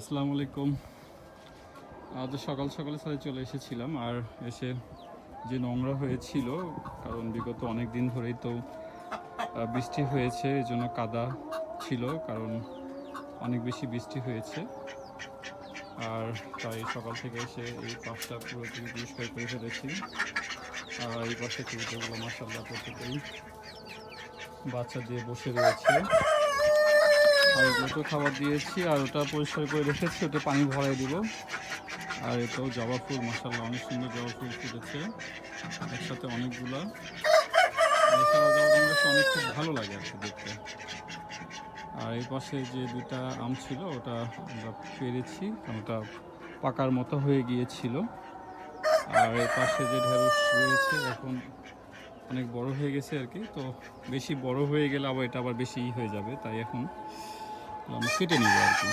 আসসালামু আলাইকুম। আজ সকাল সকালে সাথে চলে এসেছিলাম আর এসে যে নোংরা হয়েছিল, কারণ বিগত অনেক দিন ধরেই তো বৃষ্টি হয়েছে, এই জন্য কাদা ছিল, কারণ অনেক বেশি বৃষ্টি হয়েছে। আর তাই সকাল থেকে এসে এই পাশটা পুরোপুরি পরিষ্কার করে ফেলেছি। আর এই পাশে কবিতাগুলো মাসাল্লাহ প্রত্যেকেই বাচ্চা দিয়ে বসে রয়েছে। আর খাবার দিয়েছি, আর ওটা পরিষ্কার করে রেখেছি ওটা পানি ভরাই দিব। আর এটাও জবা ফুল মশাল্লা অনেক সুন্দর জবা ফুল ফুটেছে। একসাথে অনেকগুলা। অনেক খুব ভালো লাগে আর দেখতে। আর এই পাশে যে দুটা আম ছিল, ওটা আমরা পেরেছি ওটা পাকার মতো হয়ে গিয়েছিল। আর এই পাশে যে ঢেঁড়স রয়েছে, এখন অনেক বড় হয়ে গেছে আর কি। তো বেশি বড় হয়ে গেলে আবার এটা আবার বেশি হয়ে যাবে, তাই এখন আমি কেটে নিব আর কি।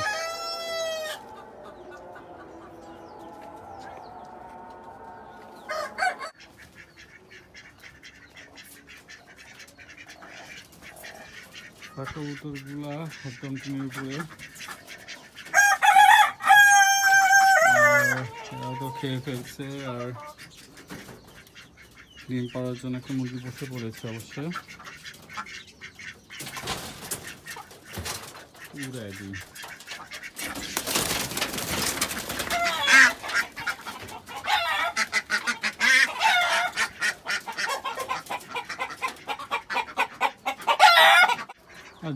কাকা উত্তরগুলা একদম তুমি উপরে। তো খেয়ে ফেলছে আর ডিম পাড়ার জন্য একটা মুরগি বসে পড়েছে অবশ্যই। আর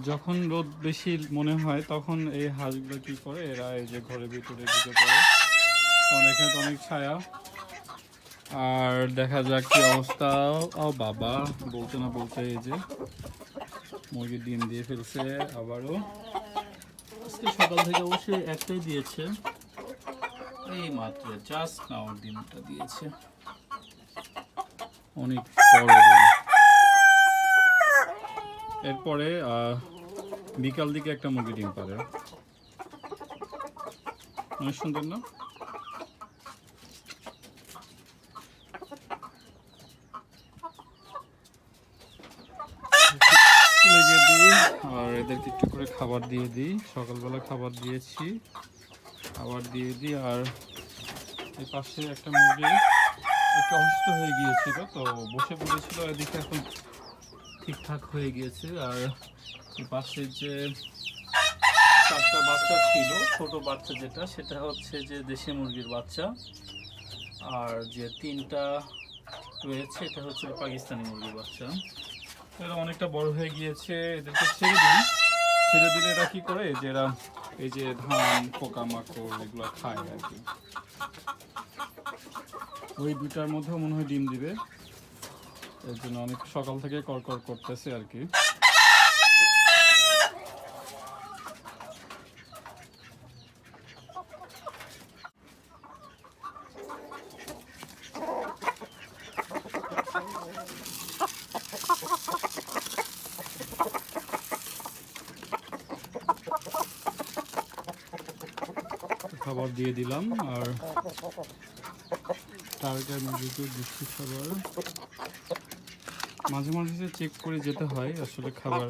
যখন রোদ বেশি মনে হয়, তখন এই হাঁসগুলো কি করে? এরা এই যে ঘরের ভিতরে ঢুকে পড়ে। কারণ তো অনেক ছায়া। আর দেখা যাক কি অবস্থা। ও বাবা, বলতে না বলতে এই যে মুরগির ডিম দিয়ে ফেলছে আবারও। আজকে সকাল থেকে অবশ্যই একটাই দিয়েছে। এই মাত্র জাস্ট নাও ডিমটা দিয়েছে। অনেক এরপরে বিকাল দিকে একটা মুরগি ডিম পারে। অনেক সুন্দর না লেগে দিই আর এদেরকে একটু করে খাবার দিয়ে দিই। সকালবেলা খাবার দিয়েছি, খাবার দিয়ে দিই, আর এই পাশে একটা মুরগি একটু অসুস্থ হয়ে গিয়েছিল, তো বসে পড়েছিল, এদিকে এখন ঠিকঠাক হয়ে গিয়েছে। আর পাশে যে চারটা বাচ্চা ছিল, ছোট বাচ্চা যেটা, সেটা হচ্ছে যে দেশি মুরগির বাচ্চা। আর যে তিনটা রয়েছে, এটা হচ্ছে পাকিস্তানি মুরগির বাচ্চা। এরা অনেকটা বড় হয়ে গিয়েছে, এদেরকে ছেড়ে দিই। ছেড়ে দিলে এরা কি করে? যে এরা, এই যে ধান, পোকামাকড় এগুলো খায় আর কি। ওই দুটার মধ্যেও মনে হয় ডিম দিবে। এর জন্য অনেক সকাল থেকে কড়কড় করতেছে আর কি। খাবার দিয়ে দিলাম, আর টার্গেট মুরগিকে বৃষ্টি খাবার। মাঝে মাঝে চেক করে যেতে হয়, আসলে খাবার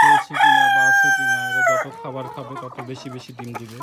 পেয়েছে কিনা বা আছে কিনা, এরা যত খাবার খাবে তত বেশি বেশি ডিম দিবে।